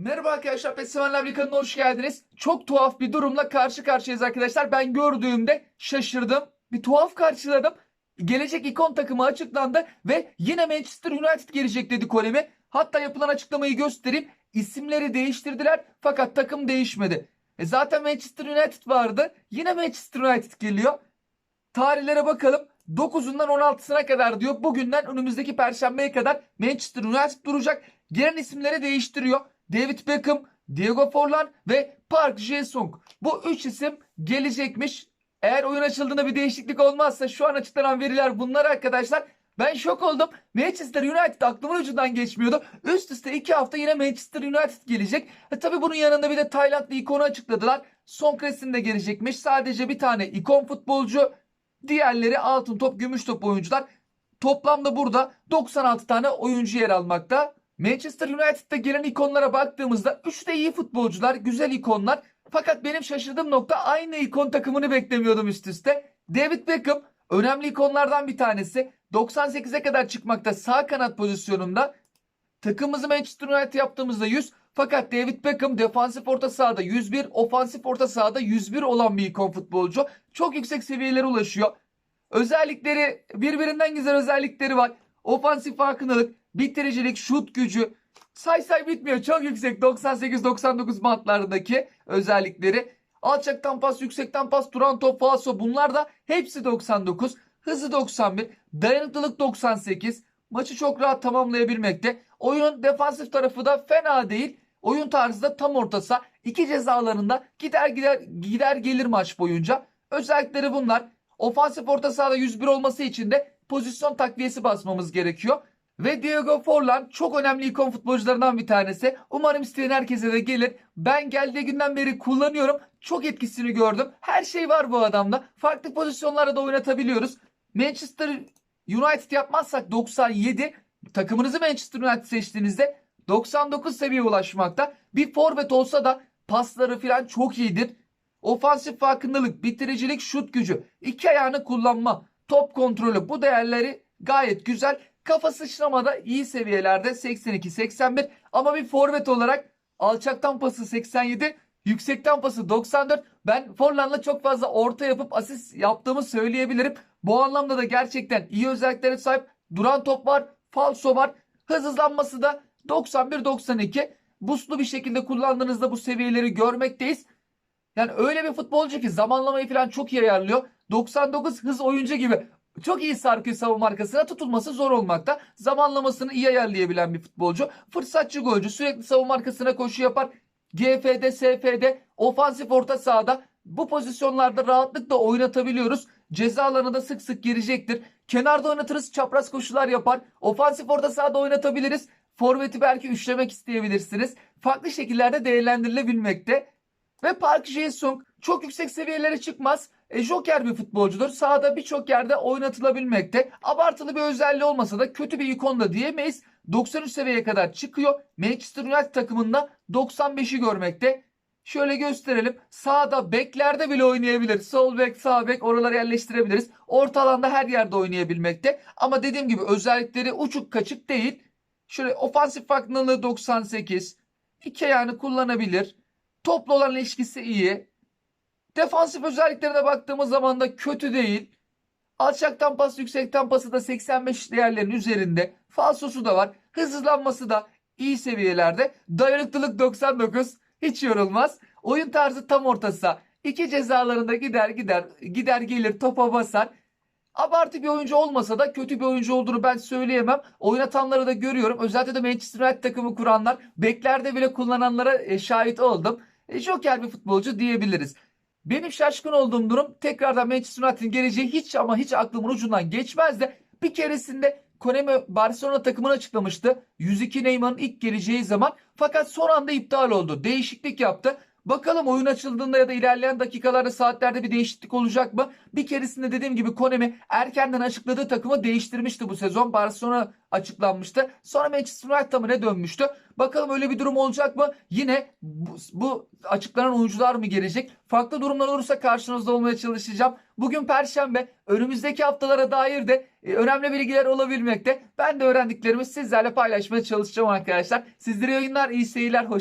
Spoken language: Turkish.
Merhaba arkadaşlar, Festival kanalına hoş geldiniz. Çok tuhaf bir durumla karşı karşıyayız arkadaşlar. Ben gördüğümde şaşırdım. Bir tuhaf karşıladım. Gelecek ikon takımı açıklandı ve yine Manchester United gelecek dedi Konemi. Hatta yapılan açıklamayı göstereyim. İsimleri değiştirdiler fakat takım değişmedi. E zaten Manchester United vardı. Yine Manchester United geliyor. Tarihlere bakalım. 9'undan 16'sına kadar diyor. Bugünden önümüzdeki perşembeye kadar Manchester United duracak. Gelen isimleri değiştiriyor. David Beckham, Diego Forlan ve Park Ji-sung. Bu 3 isim gelecekmiş. Eğer oyun açıldığında bir değişiklik olmazsa şu an açıklanan veriler bunlar arkadaşlar. Ben şok oldum. Manchester United aklımın ucundan geçmiyordu. Üst üste 2 hafta yine Manchester United gelecek. E tabi bunun yanında bir de Taylandlı ikonu açıkladılar. Son Crescent de gelecekmiş. Sadece bir tane ikon futbolcu. Diğerleri altın top, gümüş top oyuncular. Toplamda burada 96 tane oyuncu yer almakta. Manchester United'da gelen ikonlara baktığımızda 3 de iyi futbolcular, güzel ikonlar. Fakat benim şaşırdığım nokta aynı ikon takımını beklemiyordum üst üste. David Beckham önemli ikonlardan bir tanesi. 98'e kadar çıkmakta sağ kanat pozisyonunda. Takımımızı Manchester United yaptığımızda 100 fakat David Beckham defansif orta sahada 101, ofansif orta sahada 101 olan bir ikon futbolcu. Çok yüksek seviyelere ulaşıyor. Özellikleri birbirinden güzel özellikleri var. Ofansif farkındalık, bitiricilik, şut gücü. Say say bitmiyor. Çok yüksek 98-99 bantlardaki özellikleri. Alçaktan pas, yüksekten pas, duran top, falso bunlar da hepsi 99. Hızı 91, dayanıklılık 98. Maçı çok rahat tamamlayabilmekte. Oyunun defansif tarafı da fena değil. Oyun tarzı da tam ortasa. İki cezalarında gider gider gider gelir maç boyunca. Özellikleri bunlar. Ofansif orta sahada 101 olması için de pozisyon takviyesi basmamız gerekiyor. Ve Diego Forlan çok önemli ikon futbolcularından bir tanesi. Umarım isteyen herkese de gelir. Ben geldiği günden beri kullanıyorum. Çok etkisini gördüm. Her şey var bu adamda. Farklı pozisyonlarda da oynatabiliyoruz. Manchester United yapmazsak 97. Takımınızı Manchester United seçtiğinizde 99 seviyeye ulaşmakta. Bir forvet olsa da pasları falan çok iyidir. Ofansif farkındalık, bitiricilik, şut gücü, iki ayağını kullanma, top kontrolü bu değerleri gayet güzel. Kafa sıçramada iyi seviyelerde 82-81 ama bir forvet olarak alçaktan pası 87, yüksekten pası 94. Ben Forlan'la çok fazla orta yapıp asist yaptığımı söyleyebilirim. Bu anlamda da gerçekten iyi özelliklere sahip. Duran top var, falso var. Hız hızlanması da 91-92. Buslu bir şekilde kullandığınızda bu seviyeleri görmekteyiz. Yani öyle bir futbolcu ki zamanlamayı falan çok iyi ayarlıyor. 99 hız oyuncu gibi çok iyi sarkıyor savunma arkasına tutulması zor olmakta. Zamanlamasını iyi ayarlayabilen bir futbolcu. Fırsatçı golcü sürekli savunma arkasına koşu yapar. GF'de, SF'de, ofansif orta sahada bu pozisyonlarda rahatlıkla oynatabiliyoruz. Ceza alanında sık sık girecektir. Kenarda oynatırız, çapraz koşular yapar. Ofansif orta sahada oynatabiliriz. Forvet'i belki üçlemek isteyebilirsiniz. Farklı şekillerde değerlendirilebilmekte. Ve Park Ji-sung çok yüksek seviyelere çıkmaz. E, Joker bir futbolcudur. Sahada birçok yerde oynatılabilmekte. Abartılı bir özelliği olmasa da kötü bir ikon da diyemeyiz. 93 seviyeye kadar çıkıyor. Manchester United takımında 95'i görmekte. Şöyle gösterelim. Sağda beklerde bile oynayabilir. Sol bek, sağ bek oraları yerleştirebiliriz. Orta alanda her yerde oynayabilmekte. Ama dediğim gibi özellikleri uçuk kaçık değil. Şöyle ofansif farkındalığı 98. İki ayağını kullanabilir. Topla olan ilişkisi iyi. Defansif özelliklerine baktığımız zaman da kötü değil. Alçaktan pas, yüksekten pası da 85 değerlerin üzerinde. Falsosu da var. Hızlanması da iyi seviyelerde. Dayanıklılık 99. Hiç yorulmaz. Oyun tarzı tam ortası. İki cezalarında gider gider gider gelir topa basar. Abartı bir oyuncu olmasa da kötü bir oyuncu olduğunu ben söyleyemem. Oynatanları da görüyorum. Özellikle de Manchester United takımı kuranlar beklerde bile kullananlara e, şahit oldum. E, Joker bir futbolcu diyebiliriz. Benim şaşkın olduğum durum tekrardan Manchester United'in geleceği hiç ama hiç aklımın ucundan geçmez de bir keresinde Konemi Barcelona takımını açıklamıştı. 102 Neymar'ın ilk geleceği zaman fakat son anda iptal oldu. Değişiklik yaptı. Bakalım oyun açıldığında ya da ilerleyen dakikalarda saatlerde bir değişiklik olacak mı? Bir keresinde dediğim gibi Konemi erkenden açıkladığı takımı değiştirmişti bu sezon. Barcelona açıklanmıştı. Sonra Manchester United'a mı ne dönmüştü? Bakalım öyle bir durum olacak mı? Yine bu, bu açıklanan oyuncular mı gelecek? Farklı durumlar olursa karşınızda olmaya çalışacağım. Bugün Perşembe. Önümüzdeki haftalara dair de e, önemli bilgiler olabilmekte. Ben de öğrendiklerimi sizlerle paylaşmaya çalışacağım arkadaşlar. Sizlere yayınlar, iyi seyirler, hoşçakalın.